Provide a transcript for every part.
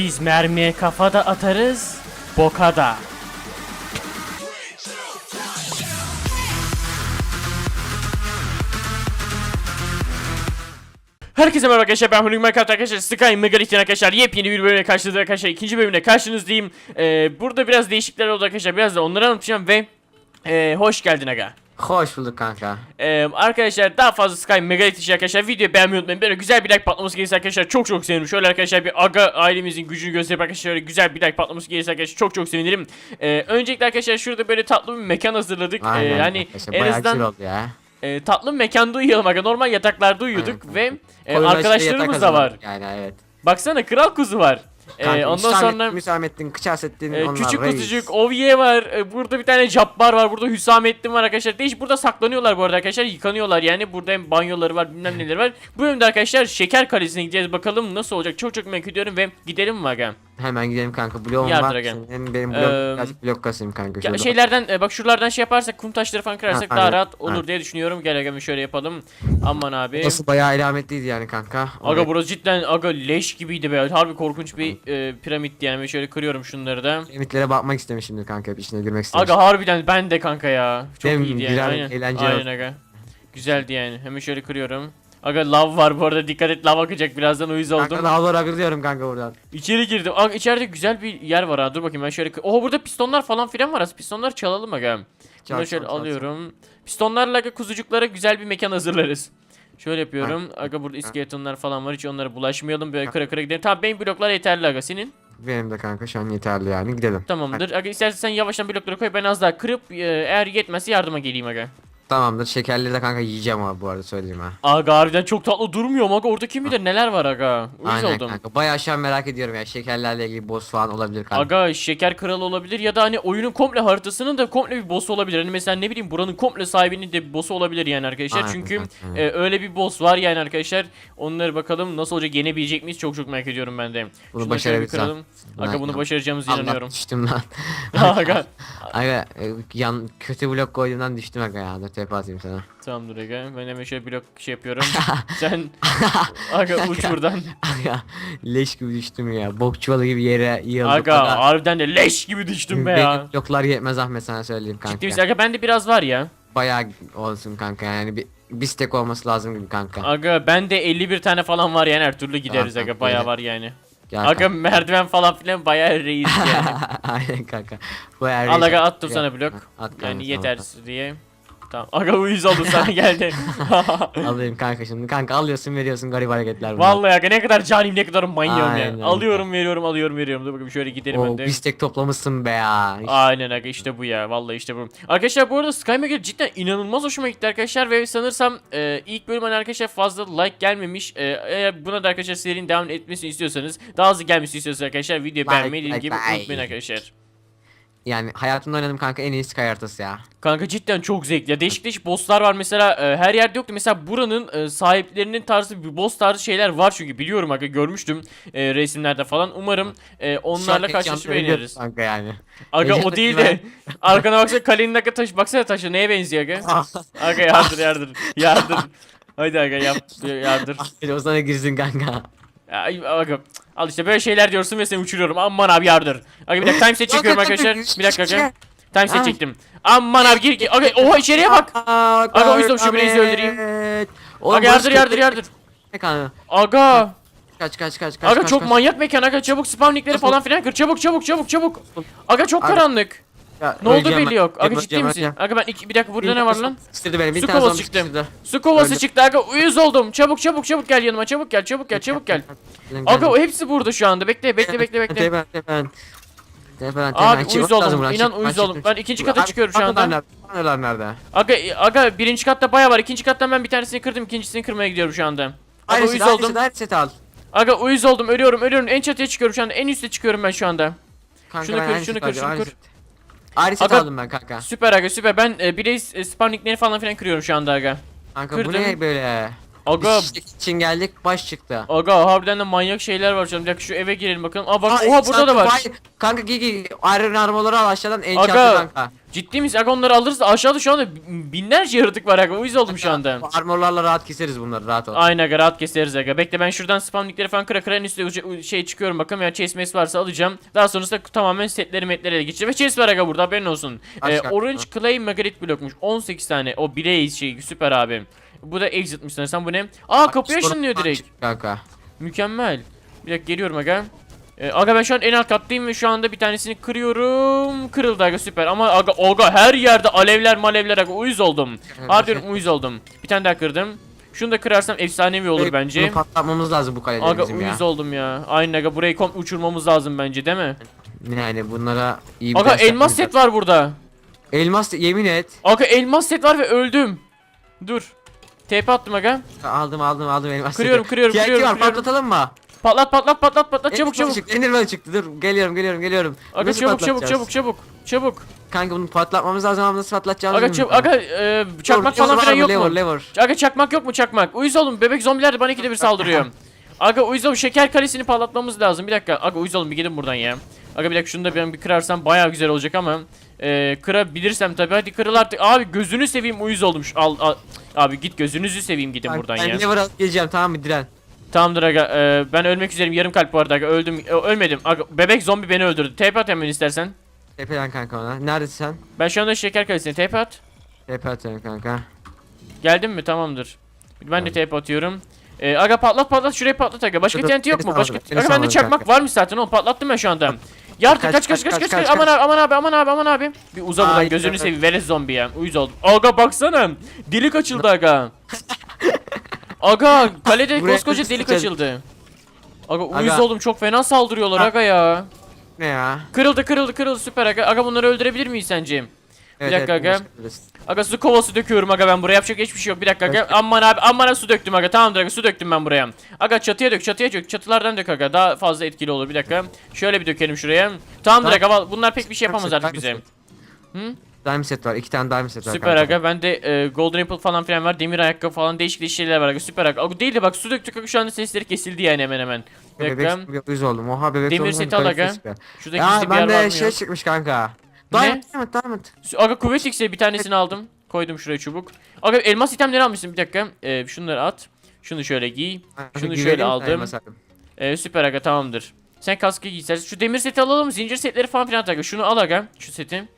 Biz mermiye kafa da atarız, boka da. Herkese merhaba arkadaşlar ben Huluk Minecraft arkadaşlar Sky Megalit'in arkadaşlar. Yepyeni bir bölümle karşınızda arkadaşlar ikinci bölümle karşınızdayım. Ee, Burada biraz değişiklikler oldu arkadaşlar biraz da onları anlatacağım ve ee, Hoş geldin aga Hoş bulduk kanka. ee, Arkadaşlar daha fazla Sky Megalit için arkadaşlar videoyu beğenmeyi unutmayın Böyle güzel bir like patlaması gelirse arkadaşlar çok çok sevinirim Şöyle arkadaşlar bir aga ailemizin gücünü gösterip arkadaşlar şöyle güzel bir like patlaması gelirse arkadaşlar çok çok sevinirim ee, Öncelikle arkadaşlar şurada böyle tatlı bir mekan hazırladık Aynen. ee, arkadaşlar, en azından ya. e, tatlı bir mekanda uyuyalım aga normal yataklarda uyuyorduk Aynen. ve e, arkadaşlarımız da var Yani evet. Baksana kral kuzu var. Ee, ondan sonra Hüsamettin, Kıçasettin e, onlar küçük reis. kuzucuk, Oviye var. E, burada bir tane Cabbar var. Burada Hüsamettin var arkadaşlar. Değiş burada saklanıyorlar bu arada arkadaşlar. Yıkanıyorlar yani. Burada hem banyoları var bilmem neler var. Bu bölümde arkadaşlar Şeker Kalesi'ne gideceğiz. Bakalım nasıl olacak. Çok çok merak ediyorum ve gidelim mi aga? Hemen gidelim kanka. Bloğum Yardır var. aga. Senin benim blok, birazcık blok kasayım kanka. Ya şurada. şeylerden e, bak şuralardan şey yaparsak kum taşları falan kırarsak Ha, daha aynen. rahat olur Ha. diye düşünüyorum. Gel aga bir şöyle yapalım. Aman abi. Burası bayağı alametliydi yani kanka. Aga burası cidden aga leş gibiydi be. Harbi korkunç bir e, piramitti yani. Şöyle kırıyorum şunları da. Piramitlere bakmak istemişimdir kanka. Hep içine girmek istemiştim. Aga harbiden ben de kanka ya. Çok Değil mi? iyiydi yani. Güzel, Aynen. eğlenceli Aynen aga. Güzeldi yani. Hemen şöyle kırıyorum. Aga lav var bu arada dikkat et lav akacak birazdan uyuz oldum. Kanka dağlara biliyorum kanka buradan. İçeri girdim. Aga içeride güzel bir yer var ha. Dur bakayım ben şöyle. Oha burada pistonlar falan filan var. Aslında pistonlar çalalım aga. Çal, şöyle çal, çal, çal. alıyorum. Pistonlarla aga kuzucuklara güzel bir mekan hazırlarız. Şöyle yapıyorum. Aga burada iskeletonlar falan var. Hiç onlara bulaşmayalım. Böyle kıra kıra gidelim. Tamam benim bloklar yeterli aga. Senin? Benim de kanka şu an yeterli yani. Gidelim. Tamamdır. Aga istersen sen yavaştan blokları koy. Ben az daha kırıp e, eğer yetmezse yardıma geleyim aga. Tamamdır. Şekerleri de kanka yiyeceğim abi bu arada söyleyeyim ha. Aga harbiden çok tatlı durmuyor mu aga orada kim bilir neler var aga. Uyuz Aynen oldum. kanka. Bayağı şu an merak ediyorum ya. Şekerlerle ilgili boss falan olabilir kanka. Aga şeker kralı olabilir ya da hani oyunun komple haritasının da komple bir boss'u olabilir. Hani mesela ne bileyim buranın komple sahibinin de bir boss'u olabilir yani arkadaşlar. Aynen Çünkü aynen. e, öyle bir boss var yani arkadaşlar. Onları bakalım nasıl olacak yenebilecek miyiz çok çok merak ediyorum ben de. Bunu şöyle bir başarabiliriz ha. kıralım. Aga bunu başaracağımıza Allah inanıyorum. düştüm lan. aga. Aga e, yan kötü blok koyduğumdan düştüm aga ya. Dur tepe atayım sana. Tamamdır aga. Ben hemen şöyle blok şey yapıyorum. Sen aga uç buradan. Aga leş gibi düştüm ya. Bok çuvalı gibi yere yığıldım. Aga harbiden de leş gibi düştüm be ya. Benim bloklar yetmez Ahmet sana söyleyeyim kanka. Ciddi misin? Aga bende biraz var ya. Bayağı olsun kanka yani bir, bir stack olması lazım gibi kanka. Aga bende 51 tane falan var yani her türlü gideriz Tamam, aga bayağı var yani. Gel Aga kanka. merdiven falan filan bayağı reis yani. Aynen kanka. Bayağı Al reis- aga attım Ya, sana blok. At Yani tamam, yeter diye. Tamam. Aga uyuz oldu sana geldi. Alayım kanka şimdi. Kanka alıyorsun veriyorsun garip hareketler bunlar. Vallahi aga ne kadar canim ne kadar manyağım ya. Alıyorum veriyorum alıyorum veriyorum. Dur bakayım şöyle gidelim Oo, ben de. bir stack toplamışsın be ya. Aynen aga işte bu ya. Vallahi işte bu. Arkadaşlar bu arada Sky Mega cidden inanılmaz hoşuma gitti arkadaşlar ve sanırsam e, ilk bölüm hani arkadaşlar fazla like gelmemiş. E, eğer buna da arkadaşlar serinin devam etmesini istiyorsanız daha hızlı gelmesini istiyorsanız arkadaşlar videoyu Like, beğenmeyi like, gibi like. unutmayın arkadaşlar. Yani hayatımda oynadığım kanka en iyi Sky haritası ya. Kanka cidden çok zevkli. Ya değişik değişik bosslar var mesela e, her yerde yoktu. Mesela buranın e, sahiplerinin tarzı bir boss tarzı şeyler var çünkü biliyorum aga görmüştüm e, resimlerde falan. Umarım e, onlarla an karşılaşıp eğleniriz. Kanka yani. Aga o değil de arkana baksana kalenin aga taşı baksana taşı neye benziyor aga? Aga yardır yardır yardır. Hadi aga yap yardır. Bir o sana girsin kanka. Ay, aga al işte böyle şeyler diyorsun ve seni uçuruyorum. Aman abi yardır. Aga bir dakika time set çekiyorum arkadaşlar. Bir dakika aga. Time set çektim. Aman abi gir gir. Aga oha içeriye bak. Aga, o yüzden şu bireyizi öldüreyim. Aga yardır yardır yardır. Aga. Kaç kaç kaç kaç. Aga çok manyak mekan aga çabuk linkleri falan filan kır çabuk çabuk çabuk çabuk. Aga çok karanlık. Ya, Ne oldu belli yok. Aga ciddi misin? Aga ben iki, bir dakika burada ne var lan? Sıkıştırdı beni. Bir Su tane kovası zombi çıktı. Su kovası Öldüm. çıktı aga uyuz oldum. Çabuk çabuk çabuk gel yanıma çabuk gel çabuk gel çabuk gel. Aga o hepsi burada şu anda. Bekle bekle bekle bekle. Tepen tepen. Tepen Abi tepen. uyuz oldum. İnan uyuz oldum. Ben ikinci kata çıkıyorum şu anda. Paneller nerede? Aga aga birinci katta baya var. İkinci kattan ben bir tanesini kırdım. ikincisini kırmaya gidiyorum şu anda. Aga uyuz oldum. aynı set al. Aga uyuz oldum. Ölüyorum ölüyorum. En çatıya çıkıyorum şu anda. En üste çıkıyorum ben şu anda. Kanka Şunu ben kır, aynı şunu set kır, alacağım, şunu aynı kır. set. Aynı set Aga- aldım ben kanka. Süper aga süper. Ben e, birey e, spam linkleri falan filan kırıyorum şu anda aga. Kanka bu kırdım. ne böyle? Aga Biz çiçek için geldik baş çıktı. aga harbiden de manyak şeyler var canım. Bir dakika şu eve girelim bakalım. Aa bak oha burada da var. vay- Kanka Gigi iron armorları al aşağıdan enchant'ı Aga. kanka. Ciddi misin? Aga onları alırız da aşağıda şu anda binlerce yaratık var aga. Uyuz oldum şu anda. Bu armorlarla rahat keseriz bunları rahat ol. Aynen aga rahat keseriz aga. Bekle ben şuradan spamlikleri falan kıra kıra en üstte u- şey çıkıyorum bakalım ya chest mess varsa alacağım. Daha sonrasında tamamen setleri metlere de geçeceğim. Ve chest var aga burada haberin olsun. Ee, orange clay megalith blokmuş. 18 tane. O blaze şey süper abi. Bu da exitmiş sanırsam bu ne? Aa kapıyı ışınlıyor direkt. Kanka. Mükemmel. Bir dakika geliyorum aga. Ee, aga ben şu an en alt kattayım ve şu anda bir tanesini kırıyorum. Kırıldı aga süper ama aga aga her yerde alevler malevler aga uyuz oldum. Harbiden uyuz oldum. Bir tane daha kırdım. Şunu da kırarsam efsanevi olur Bunu bence. patlatmamız lazım bu kaleleri Aga bizim ya. uyuz oldum ya. Aynen aga burayı kom uçurmamız lazım bence değil mi? Yani bunlara iyi bir Aga elmas set var burada. Elmas yemin et. Aga elmas set var ve öldüm. Dur. TP attım aga. Aldım aldım aldım elmas Kırıyorum, kırıyorum, TNT kırıyorum, var kırıyorum. patlatalım mı? Patlat patlat patlat patlat çabuk çabuk. Çıktı, Enderman çıktı dur geliyorum geliyorum geliyorum. Aga Nasıl çabuk çabuk çabuk çabuk. Çabuk. Kanka bunu patlatmamız lazım ama nasıl patlatacağımızı Aga çabuk aga e, çakmak Lever falan filan yok lever, mu? Lever Aga çakmak yok mu çakmak? Uyuz oğlum bebek zombiler de bana ikide bir saldırıyor. Aga uyuz oğlum şeker kalesini patlatmamız lazım. Bir dakika. Aga uyuz oğlum bir gidin buradan ya. Aga bir dakika şunu da ben bir kırarsam bayağı güzel olacak ama e, kırabilirsem tabii hadi kırıl artık. Abi gözünü seveyim uyuz oldum. Şu- Al, al. Abi git gözünüzü seveyim gidin buradan ben ya. lever alıp geleceğim tamam mı Diren? Tamamdır aga. e, ben ölmek üzereyim. Yarım kalp bu arada aga. Öldüm. Ö- ölmedim. Aga, bebek zombi beni öldürdü. TP at hemen istersen. Tepeden kanka ona. Neredesin sen? Ben şu anda şeker kalesine TP at. Tepe atıyorum kanka. Geldin mi? Tamamdır. Ben de TP atıyorum. Ee, aga patlat patlat şurayı patlat aga. Başka TNT yok mu? Başka Aga bende çakmak kanka. varmış zaten. Onu patlattım ben şu anda. Yardım kaç Kaç, kaç kaç kaç, Aman abi aman abi aman abi aman abi. Bir uza buradan gözünü seveyim. Veres zombi ya. Uyuz oldum. Aga baksana. Delik açıldı aga. Aga kalede Buraya koskoca delik sıkacağız. açıldı. Aga uyuz Aga. oldum çok fena saldırıyorlar Ha. aga ya. Ne ya? Kırıldı kırıldı kırıldı süper aga. Aga bunları öldürebilir miyiz sence? Evet, dakika evet, aga. Aga su kovası döküyorum aga ben buraya yapacak hiçbir şey yok. Bir dakika aga. Aman abi aman su döktüm aga. Tamamdır aga su döktüm ben buraya. Aga çatıya dök çatıya dök. Çatılardan dök aga. Daha fazla etkili olur bir dakika. Şöyle bir dökelim şuraya. Tamamdır Tamam. aga. Bunlar pek bir şey yapamaz artık bize. Hı? Diamond set var. iki tane diamond set var Süper kanka. aga. Bende e, golden apple falan filan var. Demir ayakkabı falan değişik değişik şeyler var aga. Süper aga. Aga değil de bak su döktük aga şu anda sesleri kesildi yani hemen hemen. Bir Bebek yüz oldum. Oha bebek Demir seti al aga. Şuradaki Ya bir yer ben var de mı şey çıkmış kanka. Diamond diamond diamond. Aga kuvvet iksiri bir tanesini aldım. Koydum şuraya çubuk. Aga elmas itemleri almışsın bir dakika. E, şunları at. Şunu şöyle giy. Şunu şöyle aldım. Ee, süper aga tamamdır. Sen kaskı giysersin. Şu demir seti alalım. Zincir setleri falan filan aga. Şunu al aga. Şu seti.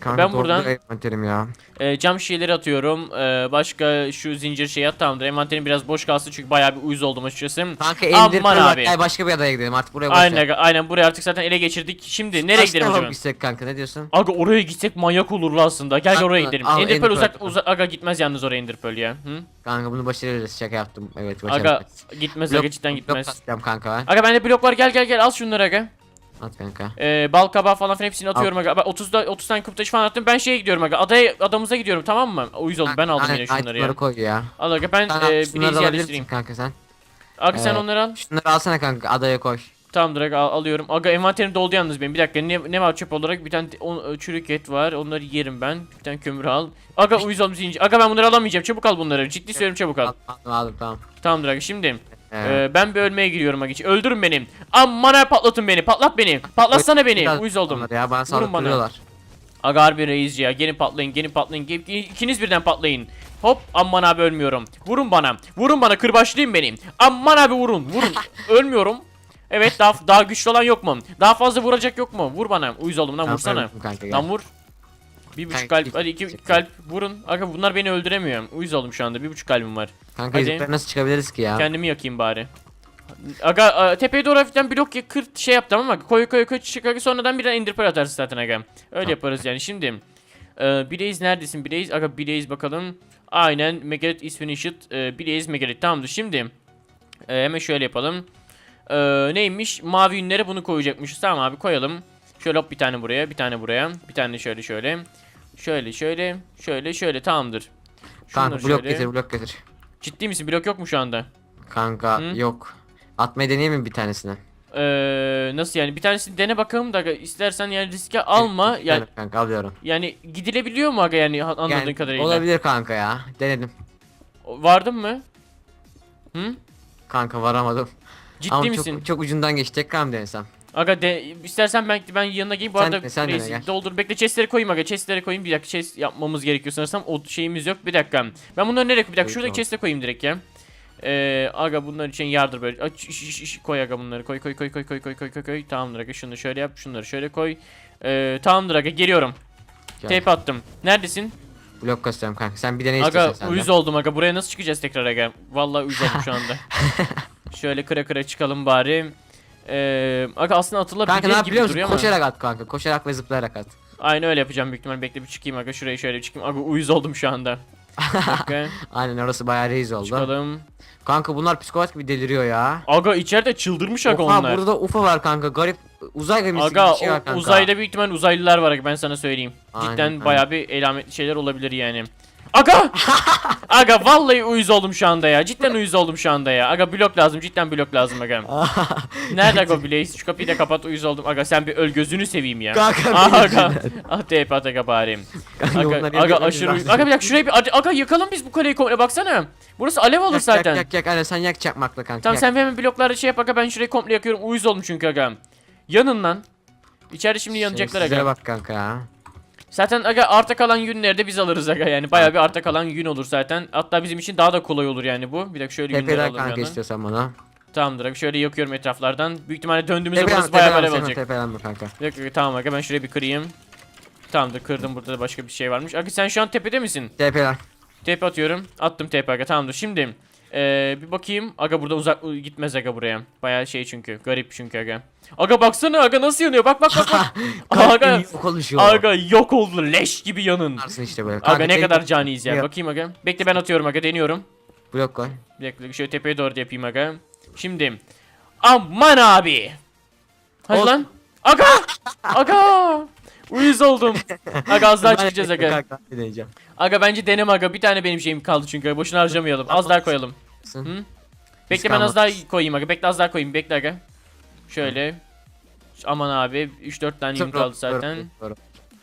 Kanka, Ben buradan- da envanterim ya. Ee, cam şişeleri atıyorum. Ee, başka şu zincir şeyi at tamamdır. Envanterim biraz boş kalsın çünkü bayağı bir uyuz oldum açıkçası. Kanka Aman Pearl var. abi. Gel başka bir adaya gidelim artık buraya boş Aynen ver. aga. Aynen buraya artık zaten ele geçirdik. Şimdi nereye Kaç gidelim acaba? gitsek kanka ne diyorsun? Aga oraya gitsek manyak olurlar aslında. Gel gel oraya gidelim. Al, Enderpearl Enderpearl. uzak, uzak aga gitmez yalnız oraya Enderpearl ya. Hı? Kanka bunu başarırız şaka yaptım. Evet Aga başarırız. gitmez Blok- aga cidden blok gitmez. atacağım kanka ben. Aga bende blok var gel gel gel al şunları aga. At kanka. Ee, bal kabağı falan filan hepsini atıyorum aga. Ben 30 da 30 tane kuptaşı falan attım. Ben şeye gidiyorum aga. Adaya adamıza gidiyorum tamam mı? Uyuz oldum. Ben aldım yine şunları ya. koy ya. Al aga ben Sen e, alabilirsin yerleştireyim. kanka sen. Aga sen Ee, onları al. Şunları alsana kanka adaya koy. Tamamdır aga al- alıyorum. Aga envanterim doldu yalnız benim. Bir dakika ne, ne var çöp olarak? Bir tane on, çürük et var. Onları yerim ben. Bir tane kömür al. Aga uyuz oldum zincir. Aga ben bunları alamayacağım. Çabuk al bunları. Ciddi söylüyorum çabuk al. Aldım, aldım tamam. Tamamdır aga şimdi. Ee, ben bir ölmeye gidiyorum aga. Öldürün beni. Aman ha patlatın beni. Patlat beni. Patlatsana beni. Uyuz oldum. Ya bana saldırıyorlar. Aga harbi reis ya. Gelin patlayın, gelin patlayın. Gelin, ikiniz birden patlayın. Hop aman abi ölmüyorum. Vurun bana. Vurun bana kırbaçlayın beni. Aman abi vurun. Vurun. Ölmüyorum. Evet daha daha güçlü olan yok mu? Daha fazla vuracak yok mu? Vur bana. Uyuz oldum lan vursana. Lan vur. Bir buçuk Kanka, kalp. Hadi iki git. kalp. Vurun. Aga bunlar beni öldüremiyor. Uyuz oldum şu anda. Bir buçuk kalbim var. Kanka Hadi. yukarı nasıl çıkabiliriz ki ya? Kendimi yakayım bari. Aga a, tepeye doğru hafiften blok ya kırt şey yaptım ama koy koy koy çık aga sonradan birden indir pearl atarsın zaten aga. Öyle yaparız yani şimdi. E, Blaze neredesin Blaze? Aga Blaze bakalım. Aynen Megalith is finished. E, Blaze Megalith tamamdır şimdi. E, hemen şöyle yapalım. E, neymiş? Mavi yünlere bunu koyacakmışız. Tamam abi koyalım. Şöyle hop bir tane buraya, bir tane buraya, bir tane şöyle şöyle. Şöyle şöyle, şöyle şöyle tamamdır. Kanka Şunları blok şöyle. getir blok getir. Ciddi misin? Blok yok mu şu anda? Kanka Hı? yok. Atmayı deneyeyim mi bir tanesine? Ee, nasıl yani bir tanesini dene bakalım da aga, istersen yani riske alma Evet, yani kanka alıyorum. yani gidilebiliyor mu aga yani anladığın Yani kadarıyla olabilir kanka ya. Denedim. Vardın mı? Hı? Kanka varamadım. Ciddi Ama misin? çok, çok ucundan geçti. Tekrar mı denesem? Aga de istersen ben ben yanına geleyim. Bu Sen arada de- sen de reis, gel. doldur. Bekle chestleri koyayım aga. Chestleri koyayım. Bir dakika chest yapmamız gerekiyor sanırsam. O şeyimiz yok. Bir dakika. Ben bunları nereye bir dakika Koy, şuradaki tamam. chest'e koyayım direkt ya. Ee, aga bunlar için yardır böyle. Aç, koy aga bunları. Koy koy koy koy koy koy koy koy koy. Tamamdır aga. Şunu şöyle yap. Şunları şöyle koy. Ee, tamamdır aga. Geliyorum. Gel. tape attım. Neredesin? Blok kasıyorum kanka. Sen bir dene aga istiyorsan sen de. uyuz oldum aga. Buraya nasıl çıkacağız tekrar aga? Vallahi uyuz oldum şu anda. Şöyle kıra kıra çıkalım bari ee, aga aslında atılabilir Kanka ne gibi biliyor musun? duruyor Koşarak at kanka. Koşarak ve zıplayarak at. Aynı öyle yapacağım büyük ihtimal. Bekle bir çıkayım aga. Şuraya şöyle bir çıkayım. Aga uyuz oldum şu anda. Dakika. Aynen orası bayağı reis oldu. Çıkalım. Kanka bunlar psikopat gibi deliriyor ya. Aga içeride çıldırmış aga Oha onlar. burada UFO var kanka. Garip uzay gemisi Aga gibi bir şey var kanka. uzayda büyük ihtimal uzaylılar var aga ben sana söyleyeyim. Aynen, Cidden aynen. bayağı bir elametli şeyler olabilir yani. Aga! aga vallahi uyuz oldum şu anda ya. Cidden uyuz oldum şu anda ya. Aga blok lazım. Cidden blok lazım aga. Nerede aga Blaze? Şu kapıyı da kapat uyuz oldum. Aga sen bir öl gözünü seveyim ya. Kanka aga. Ah teyp at aga bari. Kanka Aga, aga aşırı uyuz. lazım. Aga bir dakika şurayı bir aga, aga yakalım biz bu kaleyi komple baksana. Burası alev olur Yak, zaten. Yak yak yak aynen sen yak çakmakla kanka. Tamam yak. sen hemen bloklarda şey yap aga ben şurayı komple yakıyorum. Uyuz oldum çünkü aga. Yanın lan. İçeride şimdi yanacaklar Şerefsizlere aga. bak kanka ya. Zaten aga arta kalan yünleri de biz alırız aga yani. Bayağı bir arta kalan yün olur zaten. Hatta bizim için daha da kolay olur yani bu. Bir dakika şöyle yünleri Tepeden alalım kanka yandan. istiyorsan bana. Tamamdır aga şöyle yakıyorum etraflardan. Büyük ihtimalle döndüğümüzde burası bayağı tepeden mi olacak. tepeden mi kanka? Bir dakika tamam aga ben şurayı bir kırayım. Tamamdır kırdım burada da başka bir şey varmış. Aga sen şu an tepede misin? Tepeden. Tepe atıyorum. Attım tepe aga tamamdır. Şimdi eee, bir bakayım. Aga burada uzak gitmez aga buraya. Bayağı şey çünkü. Garip çünkü aga. Aga baksana aga nasıl yanıyor. Bak bak bak bak. aga yok konuşuyor. aga yok oldu. Leş gibi yanın. Yaparsın işte böyle. Aga ne kadar caniyiz ya. Bakayım aga. Bekle ben atıyorum aga deniyorum. Blok koy. Bir dakika şöyle tepeye doğru yapayım aga. Şimdi. Aman abi. Hadi Ol- lan. Aga. Aga. Uyuz oldum. Aga az daha çıkacağız aga. Deneyeceğim. Aga bence deneme aga. Bir tane benim şeyim kaldı çünkü. Boşuna harcamayalım. Az daha koyalım. Hı? Bekle ben az daha koyayım aga. Bekle az daha koyayım. Bekle aga. Şöyle. Aman abi 3-4 tane yün kaldı zaten.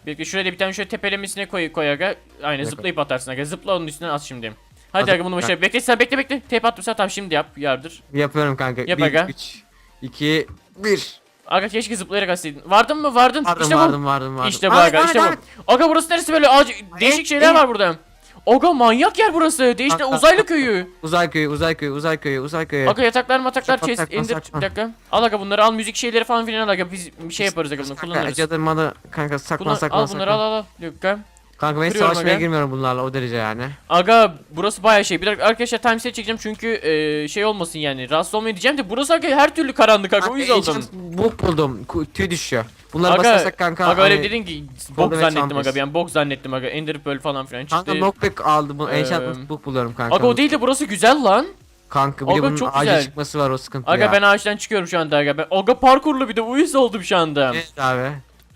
Bekle şuraya da bir tane şöyle tepelemesine koy, koy aga. Aynen zıplayıp atarsın aga. Zıpla onun üstüne at şimdi. Hadi aga bunu başarı. Bekle sen bekle bekle. Tep attım sen tamam şimdi yap. Yardır. Yapıyorum kanka. Yap 1, aga. 3, 2, 1. Aga keşke zıplayarak atsaydın. Vardın mı? Vardın. Vardım işte bu. vardım vardım vardım. İşte bu aga devam et, işte bu. Aga burası neresi böyle? Ağacı, değişik şeyler var burada. Aga manyak yer burası. Bak, bak, uzaylı bak. köyü. Uzay köyü uzay köyü uzay köyü uzay köyü. Aga yataklar mataklar saçma, indir. saçma. Bir dakika. Al aga bunları al müzik şeyleri falan filan al aga. Biz bir şey yaparız aga bunu kullanırız. cadı malı kanka sakma Bunu, sakma al bunları al al al. Dakika. Kanka ben Kırıyorum savaşmaya aga. girmiyorum bunlarla o derece yani. Aga burası bayağı şey. Bir dakika arkadaşlar timestamp çekeceğim çünkü e, şey olmasın yani. Rahatsız olmayın diyeceğim de burası aga her türlü karanlık aga. O yüzden oldum. enchant Bok buldum. Ku- Tüy düşüyor. Bunları Aga, basarsak kanka. Aga öyle hani- dedin ki bok Golden zannettim aga. Ben bok zannettim aga. Ender Pearl falan filan çıktı. Kanka knockback aldım. Bu Ee, enchantment book buluyorum kanka. Aga o değil de burası güzel lan. Kanka bir de Aga, bunun çok güzel. çıkması var o sıkıntı Aga ya. ben ağaçtan çıkıyorum şu anda aga. Ben, aga parkurlu bir de uyuz oldum şu anda. Evet abi.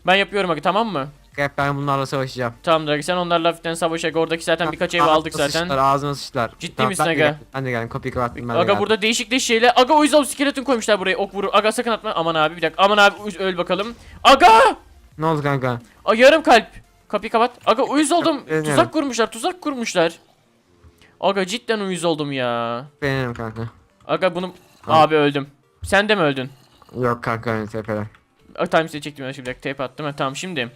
Ben yapıyorum aga tamam mı? Hep ben bunlarla savaşacağım. Tamamdır aga sen onlarla hafiften savaş aga. Oradaki zaten birkaç ev aldık zaten. Sıçtılar, ağzıma sıçtılar. Ciddi misin ben de aga? geldim, Ben de geldim kapıyı kapattım ben de Aga geldim. burada değişik değişik şeyler. Aga uyuz oldum skeleton koymuşlar buraya. Ok vurur. Aga sakın atma. Aman abi bir dakika. Aman abi öl bakalım. Aga! Ne oldu kanka? A, yarım kalp. Kapıyı kapat. Aga uyuz oldum. Evet, Tuzak kurmuşlar. Tuzak kurmuşlar. Aga cidden uyuz oldum ya. Benim kanka. Aga bunu... Tamam. Abi öldüm. Sen de mi öldün? Yok kanka öyle tepeden. A, Time size çektim şimdi bir dakika tape attım. Ha, tamam şimdi.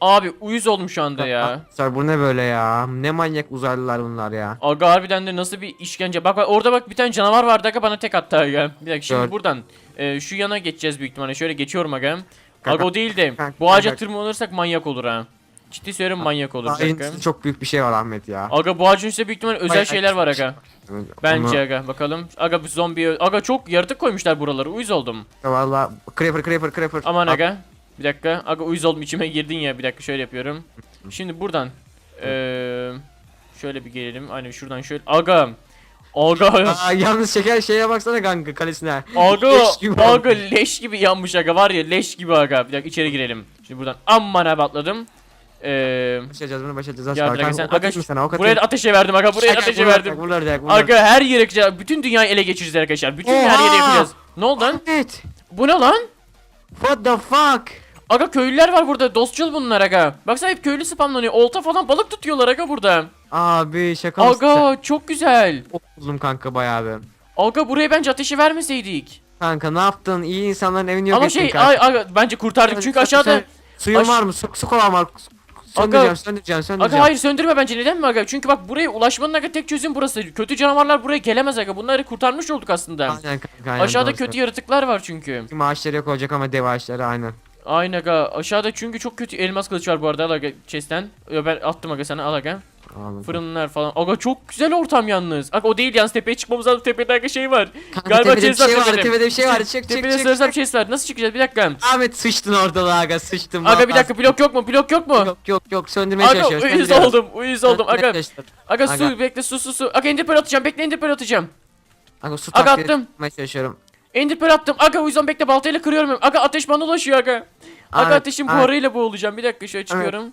Abi uyuz oldum şu anda ya. Sen bu ne böyle ya? Ne manyak uzaylılar bunlar ya. Aga harbiden de nasıl bir işkence. Bak bak orada bak bir tane canavar vardı aga bana tek attı aga. Bir dakika şimdi Gör. buradan e, şu yana geçeceğiz büyük ihtimalle. Şöyle geçiyorum aga. Aga o değil de kanka, bu ağaca kanka. tırmanırsak manyak olur ha. Ciddi söylüyorum manyak olur. Bir dakika. çok büyük bir şey var Ahmet ya. Aga bu ağacın üstünde büyük ihtimalle özel şeyler var aga. Bence aga bakalım. Aga bu zombi aga çok yaratık koymuşlar buraları. Uyuz oldum. Valla creeper creeper creeper. Aman Bak, aga. Bir dakika. Aga uyuz oldum içime girdin ya. Bir dakika şöyle yapıyorum. Şimdi buradan eee şöyle bir gelelim. Aynen şuradan şöyle. Aga. Aga. Aa, yalnız şeker şeye baksana kanka kalesine. Aga. Leş gibi Aga leş gibi yanmış aga. Var ya leş gibi aga. Bir dakika içeri girelim. Şimdi buradan aman abi atladım. Eee Başlayacağız bunu başlayacağız. Ya direkt Kanka sen- aga, sana ok buraya da ateşe verdim aga. Buraya da ateşe verdim. Bunlar direkt bunlar. Aga her yere bütün dünyayı ele geçireceğiz arkadaşlar. Bütün her yeri Oha! yapacağız. Ne oldu lan? Ahmet. Bu ne lan? What the fuck? Aga köylüler var burada. Dostçul bunlar aga. Baksana hep köylü spamlanıyor. Olta falan balık tutuyorlar aga burada. Abi şaka mısın? Aga çok güzel. Çok buldum kanka bayağı bir. Aga buraya bence ateşi vermeseydik. Kanka ne yaptın? İyi insanların evini yok Ama ettin şey kanka. ay, aga, bence kurtardık çünkü Sen- aşağıda sen- Suyun Aş- var mı? Su, su kovan var. Söndüreceğim, söndüreceğim, söndüreceğim. Aga hayır söndürme bence neden mi aga? Çünkü bak buraya ulaşmanın aga tek çözüm burası. Kötü canavarlar buraya gelemez aga. Bunları kurtarmış olduk aslında. Aynen kanka, aynen Aşağıda doğru kötü yaratıklar var çünkü. söylüyorsun. Maaşları yok olacak ama dev ağaçları aynen. Aynen aga. Aşağıda çünkü çok kötü elmas kılıç var bu arada. Al aga chest'ten. Ben attım aga sana al aga. Anladım. Fırınlar falan. Aga çok güzel ortam yalnız. Aga o değil yalnız tepeye çıkmamız lazım. Tepede aga şey var. Kanka, Galiba tepede bir şey var, tepede. tepede bir şey var. Çık çık Tepede çık. çık. chest var. Nasıl çıkacağız? Bir dakika. Ahmet sıçtın ortalığa aga sıçtın. Aga bir dakika blok yok mu? Blok yok mu? Yok yok yok söndürmeye Aga çalışıyoruz. uyuz söndürüyoruz. oldum. Uyuz oldum. Aga çalışıyoruz. aga su Aga. bekle su su su. Aga ender pearl atacağım. Bekle ender pearl atacağım. Aga su Aga attım. çalışıyorum. Ender pearl attım. Aga o yüzden bekle baltayla kırıyorum. Aga ateş bana ulaşıyor aga. Aga Ahmet, ateşin Ahmet. buharıyla boğulacağım. Bir dakika şöyle çıkıyorum.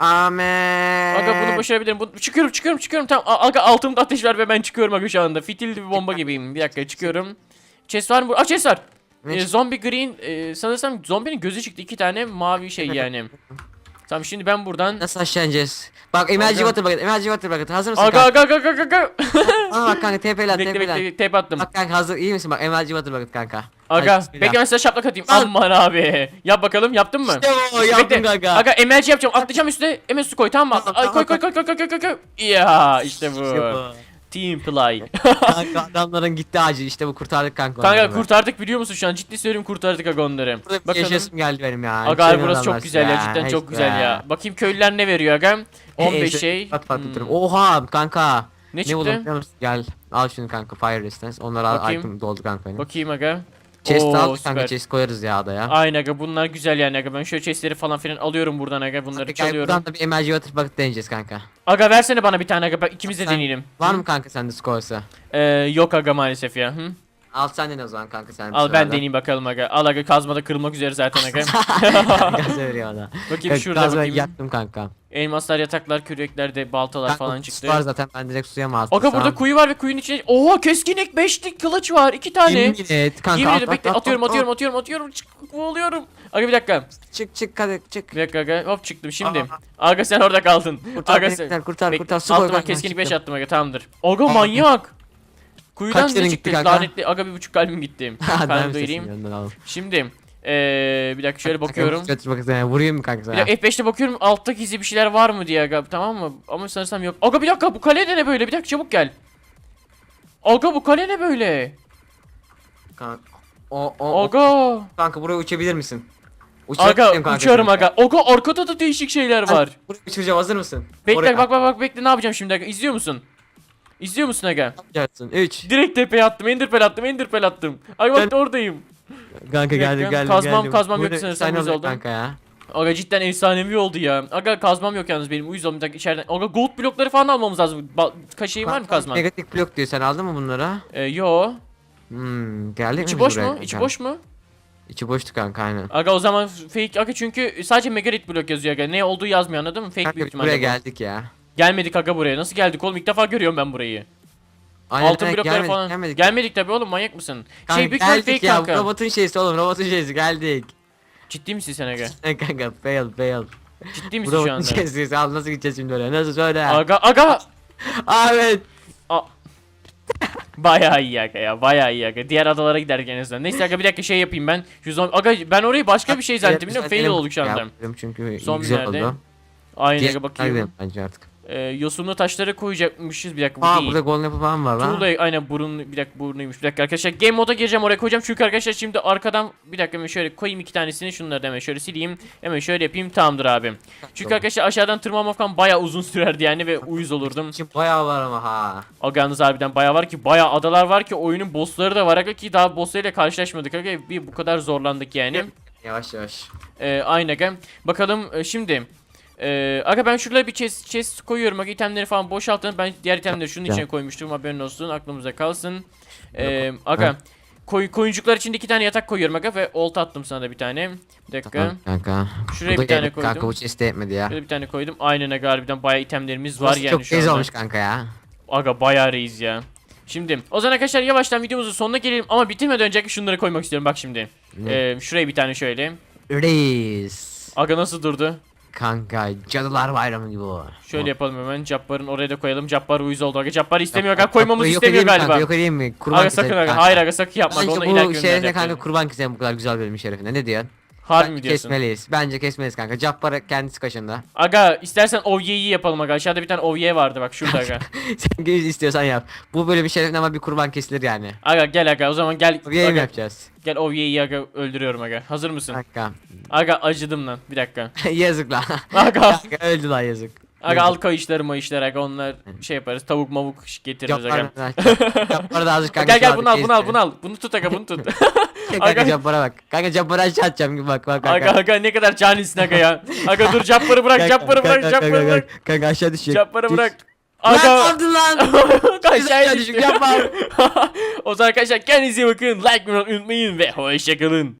Ahmet. Aga bunu başarabilirim. Bu, çıkıyorum çıkıyorum çıkıyorum. Tamam A- aga altımda ateş var ve ben çıkıyorum aga şu anda. Fitilli bir bomba gibiyim. Bir dakika çıkıyorum. Chest var mı? Aa chest var. Ne Ee, çıktı? zombie green. e, sanırsam zombinin gözü çıktı. iki tane mavi şey yani. tamam şimdi ben buradan. Nasıl aşağı ineceğiz? Bak emergency Aga. water bucket, emergency water bucket. Hazır mısın Aga kanka? aga aga aga aga. Aa bak kanka tepeler bekle tepeler. bekle tape attım. Bak kanka hazır iyi misin? Bak emergency water bucket kanka. Aga Hadi, bekle ben size şaplak atayım. Lan. Aman abi. Yap bakalım yaptın mı? İşte o yaptım Bekle. kanka. Aga emerci yapacağım. Atlayacağım üstüne. Hemen su koy tamam mı? Tamam, Ay koy tamam, koy koy koy koy koy koy koy. Ya işte bu. İşte bu. Team play. kanka adamların gitti acil işte bu kurtardık kanka. Kanka onları. kurtardık biliyor musun şu an? Ciddi söylüyorum kurtardık aga onları. Bakalım. yaşasım geldi benim ya. Aga burası çok güzel ya. Cidden hiç çok güzel ya. Bakayım köylüler ne veriyor aga? 15 Neyse, şey. Pat pat Hmm. Oha kanka. Ne Ne çıktı? biliyor musun? Gel al şunu kanka fire resistance. Onları al item doldu kanka benim. Bakayım aga. Chest Oo, al kanka chest koyarız ya adaya. Aynen aga bunlar güzel yani aga. Ben şöyle chestleri falan filan alıyorum buradan aga. Bunları Kanka çalıyorum. buradan da bir emergency water bucket deneyeceğiz kanka. Aga versene bana bir tane aga. Bak ikimiz de Sen- deneyelim. Var mı kanka sende skorsa? Ee, yok aga maalesef ya. Hı? Al sen o zaman kanka sen. Al ben deneyeyim bakalım aga. Al aga kazmada kırılmak üzere zaten aga. Gaz veriyor ona. bakayım şurada bakayım. yaktım kanka. Elmaslar, yataklar, kürekler de baltalar Kanka falan çıktı. var zaten ben direkt suya mı attım? Aga burada kuyu var ve kuyunun içine... Oha keskinlik beşlik kılıç var. iki tane. Yemin et kanka Yemin at, ederim at, bekle at, atıyorum at, atıyorum at. atıyorum atıyorum çık boğuluyorum. Aga bir dakika. Çık çık hadi çık. Bir dakika aga hop çıktım şimdi. Aa. Aga sen orada kaldın. Kurtar aga beni, sen. kurtar kurtar Bekle, kurtar su koy altıma kanka. keskinlik 5 çıktı. attım aga tamamdır. Aga Aa. manyak. Kuyudan Kaç ne çıktı? gitti kanka? Lanetli aga bir buçuk kalbim gitti. Ha, Kalbimi ben doyurayım. sesim yanından aldım. Şimdi eee bir dakika şöyle bakıyorum. Vurayım mı kanka Bir sana? dakika F5'te bakıyorum altta gizli bir şeyler var mı diye aga tamam mı? Ama sanırsam yok. Aga bir dakika bu kale de ne böyle? Bir dakika çabuk gel. Aga bu kale ne böyle? Kanka. O o o Aga. kanka buraya uçabilir misin? Aga Uçabilirim kanka uçarım şimdi. aga. Aga arkada da değişik şeyler var. Buraya uçuracağım hazır mısın? Bekle bak bak bak bekle ne yapacağım şimdi aga. İzliyor musun? İzliyor musun aga? yapacaksın. 3. Direkt tepeye attım. Enderpearl attım. Enderpearl attım. Aga bak Gel. oradayım. Kanka geldim geldim kazmam- geldim. kazmam yok sanırsam, olacak oldum. Kanka ya. Aga cidden efsanevi oldu ya. Aga kazmam yok yalnız benim. Uyuz oldum. Bir dakika içeriden. Aga gold blokları falan almamız lazım. Ba kaşığın var mı kazman? Negatif blok diyor sen aldın mı bunları? Ee, yo. Hmm geldik İçi mi boş buraya mu? kanka? İçi boş mu? İçi boştu kanka aynen. Aga o zaman fake aga çünkü sadece megalit blok yazıyor aga. Ne olduğu yazmıyor anladın mı? Fake Kanka büyük biz ihtimalle. buraya bu. geldik ya. Gelmedik aga buraya. Nasıl geldik oğlum? İlk defa görüyorum ben burayı. Aynen, Altın aynen, blokları gelmedik, falan. Gelmedik. Gelmedik tabii oğlum manyak mısın? Kanka, şey büyük ihtimal geldik fake ya. kanka. Robotun şeysi oğlum robotun şeysi geldik. Ciddi misin sen aga? kanka fail fail. Ciddi misin şu robotun anda? şeysi al nasıl gideceğiz şimdi oraya nasıl söyle. Aga aga Ahmet. Bayağı iyi aga ya bayağı iyi aga. Diğer adalara giderken en azından. Neyse aga bir dakika şey yapayım ben. Şu zombi... Aga ben orayı başka bir şey zannettim biliyor musun? Fail olduk şu anda. Yaptım çünkü Son güzel nerede? oldu. Aynen Diğer aga bakıyorum. gidelim bence artık. Ee, yosunlu taşları koyacakmışız bir dakika bu Aa değil. burada golden apple falan var lan. Tuğla aynen burun bir dakika burnuymuş. Bir dakika arkadaşlar game moda gireceğim oraya koyacağım çünkü arkadaşlar şimdi arkadan bir dakika hemen şöyle koyayım iki tanesini şunları da hemen şöyle sileyim. Hemen şöyle yapayım tamamdır abi. Çünkü Tamam. arkadaşlar aşağıdan tırmanmak falan bayağı uzun sürerdi yani ve uyuz olurdum. İçim bayağı var ama ha. Aganız harbiden bayağı var ki bayağı adalar var ki oyunun bossları da var aga ki daha bosslarıyla karşılaşmadık aga bir bu kadar zorlandık yani. Yavaş yavaş. Ee, aynı aga. Bakalım e, şimdi. Ee, aga ben şuraya bir chest, chest koyuyorum. Aga itemleri falan boşaltın. Ben diğer itemleri şunun içine koymuştum. Haberin olsun. Aklımızda kalsın. Ee, aga. Koy, koyuncuklar için de iki tane yatak koyuyorum aga ve olta attım sana da bir tane. Bir dakika. Tamam kanka. Şuraya bir tane yemek Kanka koydum. bu chest'e yetmedi ya. Şöyle bir tane koydum. Aynen aga harbiden bayağı itemlerimiz var Burası yani çok şu anda. olmuş kanka ya. Aga bayağı reis ya. Şimdi o zaman arkadaşlar yavaştan videomuzun sonuna gelelim ama bitirmeden önce şunları koymak istiyorum bak şimdi. Ee, şuraya bir tane şöyle. Reis. Aga nasıl durdu? Kanka cadılar bayramı gibi o. Şöyle yapalım hemen. Cabbar'ın oraya da koyalım. Cabbar uyuz oldu. Aga Cabbar istemiyor. Aga koymamızı yok istemiyor edeyim mi kanka, galiba. Yok edeyim mi? Kurban Aga sakın keselim aga. kanka. Hayır aga sakın yapma. Bence Onu bu ileride şerefine kanka kurban keselim bu kadar güzel bölüm şerefine. Ne diyorsun? Harbi mi diyorsun? Kesmeliyiz. Bence kesmeliyiz kanka. Cabbar kendisi kaşında. Aga istersen OVY'yi yapalım aga. Aşağıda bir tane OVY vardı bak şurada aga. Sen gel istiyorsan yap. Bu bölümün şerefine ama bir kurban kesilir yani. Aga gel aga o zaman gel. Bir yayın Aga, yapacağız. gel OVY'yi aga öldürüyorum aga. Hazır mısın? Kanka. Aga acıdım lan. Bir dakika. yazık lan. Aga. Kanka öldü lan yazık. Aga al kayışları mayışları aga onlar şey yaparız. Tavuk mavuk getiririz aga. Cabbar da azıcık kanka. Gel gel şu bunu al bunu al kesti. bunu al. Bunu tut aga bunu tut. Kanka Aga. Cabbar'a bak. Kanka Cabbar'a aşağı atacağım gibi bak bak kanka. aga ne kadar canisin aga ya. Aga dur Cabbar'ı bırak Kanka, Cabbar'ı bırak kanka, bırak. Kanka aşağı düşecek. Cabbar'ı Düş. bırak. Lan Aga. yaptın lan? Aşağıya düştü. yapma. o zaman arkadaşlar kendinize iyi bakın. Like unutmayın ve hoşçakalın.